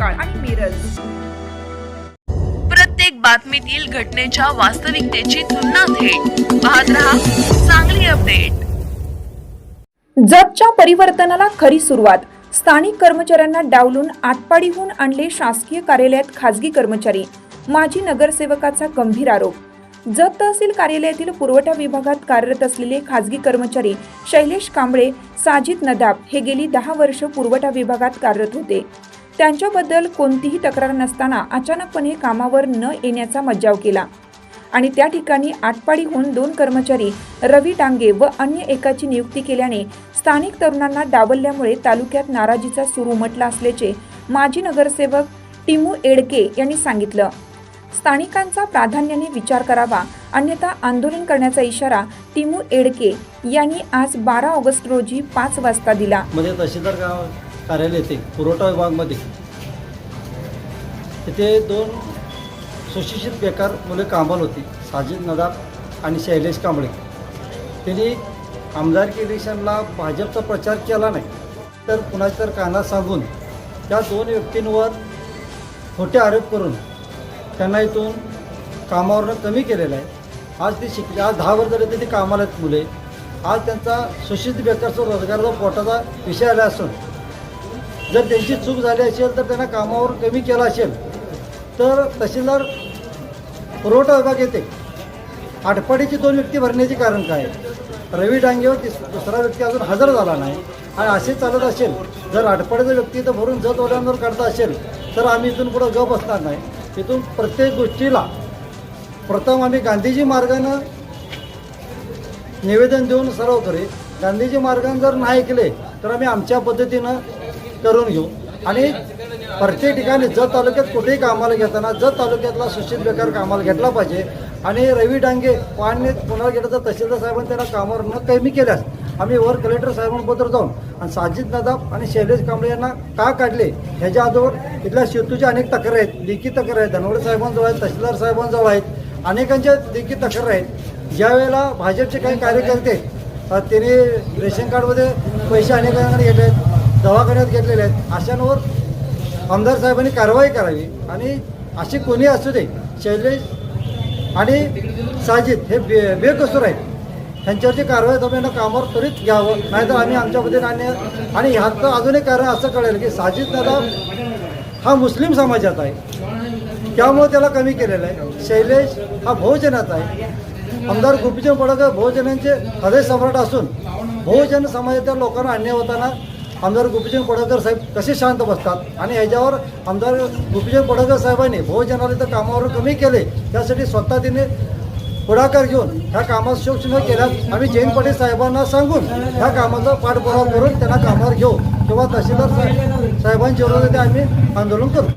महांकाळ आणि मिरज प्रत्येक बातमीतील घटनेच्या वास्तविकतेची तुलना थेट. पाहत रहा चांगली अपडेट. जगच्या परिवर्तनाला खरी सुरुवात. स्थानिक कर्मचाऱ्यांना डावलून आटपाडीहून आणले शासकीय कार्यालयात खासगी कर्मचारी. माजी नगरसेवकाचा गंभीर आरोप. जत तहसील कार्यालयातील पुरवठा विभागात कार्यरत असलेले खासगी कर्मचारी शैलेश कांबळे साजिद नदाब हे गेली दहा वर्ष पुरवठा विभागात कार्यरत होते. त्यांच्याबद्दल कोणतीही तक्रार नसताना अचानकपणे कामावर न येण्याचा मज्जाव केला. आणि त्या ठिकाणी आटपाडीहून दोन कर्मचारी रवी डांगे व अन्य एकाची नियुक्ती केल्याने स्थानिक तरुणांना डावलल्यामुळे तालुक्यात नाराजीचा सूर उमटला असल्याचे माजी नगरसेवक टिमू एडके यांनी सांगितलं. स्थानिकांचा प्राधान्याने विचार करावा अन्यथा आंदोलन करण्याचा इशारा टिमू एडके यांनी आज बारा ऑगस्ट रोजी पाच वाजता दिला. म्हणजे तहसीलदार गाव कार्यालय येथे पुरवठा विभागमध्ये. तिथे दोन सुशिक्षित बेकार मुले कामाला होती साजिद नदाब आणि शैलेश कांबळे. त्यांनी आमदारकी इलेक्शनला भाजपचा प्रचार केला नाही तर कुणाच्या तर कानात सांगून त्या दोन व्यक्तींवर खोटे आरोप करून त्यांना इथून कामावरनं कमी केलेलं आहे. आज ते शिकले आज दहा वर्ष झाले ते कामाला आहेत मुले. आज त्यांचा सुशिक्षित बेकारचा रोजगाराचा पोटाचा विषय आला असून जर त्यांची चूक झाली असेल तर त्यांना कामावर कमी केला असेल तर तहसीलदार पुरवठा विभाग येते. आठपाडीची दोन व्यक्ती भरण्याचे कारण काय? रवी डांगेवर तिस दुसरा व्यक्ती अजून हजर झाला नाही. आणि असे चालत असेल जर आठपाड्याचा व्यक्ती इथं भरून जत ओलांवर काढता असेल तर आम्ही इथून पुढं गप बसणार नाही. इथून प्रत्येक गोष्टीला प्रथम आम्ही गांधीजी मार्गानं निवेदन देऊन सराव करेल गांधीजी मार्गाने जर नाही ऐकले तर आम्ही आमच्या पद्धतीनं करून घेऊ. आणि प्रत्येक ठिकाणी जत तालुक्यात कुठेही कामाला घेताना जत तालुक्यातला सुशिक्षित बेकार कामाला घेतला पाहिजे. आणि रवी डांगे पाणी पुन्हा गेलं तर तहसीलदार साहेबांनी त्यांना कामावर न कमी केल्यास आम्ही वर कलेक्टर साहेबांबद्दल जाऊन आणि साजिद नदाब आणि शैलेश कांबळे यांना का काढले? ह्याच्या अगोदर इथल्या शेतूच्या अनेक तक्रार आहेत लेखी तक्रार आहेत धनवडे साहेबांजवळ आहेत तहसीलदार साहेबांजवळ आहेत अनेकांच्या लेखी तक्रार आहेत. ज्या वेळेला भाजपचे काही कार्यकर्ते त्यांनी रेशन कार्डमध्ये पैसे अनेकांकडे घेतले आहेत. दवाखान्यात घेतलेले आहेत. अशांवर आमदार साहेबांनी कारवाई करावी आणि असे कोणी असू दे शैलेश आणि साजिद हे बे बेकसूर आहेत. त्यांच्यावरची कारवाई तुम्ही कामावर त्वरित घ्यावं नाहीतर आम्ही आमच्या पद्धतीने आणि आणि ह्याचं अजून एक कारण असं कळेल की साजिद दादा हा मुस्लिम समाजात आहे. त्यामुळे त्याला कमी केलेलं आहे. शैलेश हा बहुजनाचा आहे. आमदार गोपीचंद पडळकर बहुजनांचे हृदय सम्राट असून बहुजन समाजातल्या लोकांना अन्याय होताना आमदार गोपीचंद पडळकर साहेब कसे शांत बसतात? आणि ह्याच्यावर आमदार गोपीचंद पडळकर साहेबांनी बहुजनाला तर कामावर कमी केले त्यासाठी स्वतः तिने पुढाकार घेऊन ह्या कामात शोष केल्यास आम्ही जयंत पाटील साहेबांना सांगून ह्या कामाचा पाठपुरावा करून त्यांना कामावर घेऊ. किंवा तहसीलदार साहेब साहेबांच्या विरोधात आम्ही आंदोलन करू.